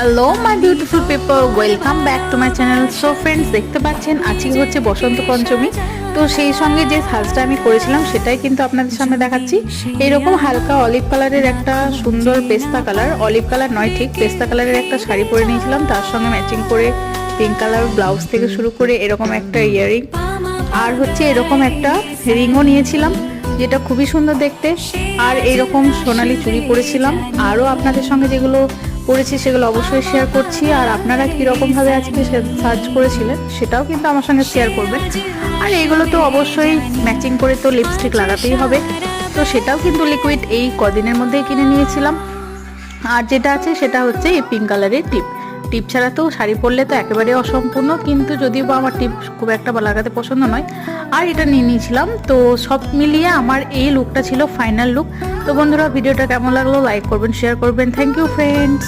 Hello my beautiful people welcome back to my channel so friends দেখতে পাচ্ছেন, আজকে হচ্ছে বসন্ত পঞ্চমী। তো সেই সঙ্গে যে সাজটা আমি করেছিলাম, সেটাই কিন্তু আপনাদের সামনে দেখাচ্ছি। এইরকম হালকা অলিভ কালারের একটা সুন্দর পেস্তা কালার অলিভ কালার নয়, ঠিক, পেস্তা কালারের একটা শাড়ি পরে নিয়েছিলাম। তার সঙ্গে ম্যাচিং করে পিঙ্ক কালার ব্লাউজ থেকে শুরু করে এরকম একটা ইয়ারিং আর হচ্ছে এরকম একটা রিংও নিয়েছিলাম। যেটা খুবই সুন্দর দেখতে। আর এইরকম সোনালি চুড়ি পরেছিলাম। আরও আপনাদের সঙ্গে যেগুলো পরেছি সেগুলো অবশ্যই শেয়ার করছি। আর আপনারা কীরকমভাবে আজকে সার্চ করেছিলেন সেটাও কিন্তু আমার সঙ্গে শেয়ার করবেন। আর এইগুলো তো অবশ্যই ম্যাচিং করে তো লিপস্টিক লাগাতেই হবে। তো সেটাও কিন্তু লিকুইড এই কদিনের মধ্যেই কিনে নিয়েছিলাম। আর যেটা আছে সেটা হচ্ছে এই পিঙ্ক কালারের টিপ টিপ ছাড়া তো শাড়ি পরলে তো একেবারে অসম্পূর্ণ, কিন্তু যদিও বা আমার টিপ খুব একটা বা লাগাতে পছন্দ নয়। আর এটা নিয়ে নিয়েছিলাম, তো সব মিলিয়ে আমার এই লুকটা ছিল ফাইনাল লুক তো বন্ধুরা, ভিডিওটা কেমন লাগল লাইক করবেন শেয়ার করবেন। Thank you friends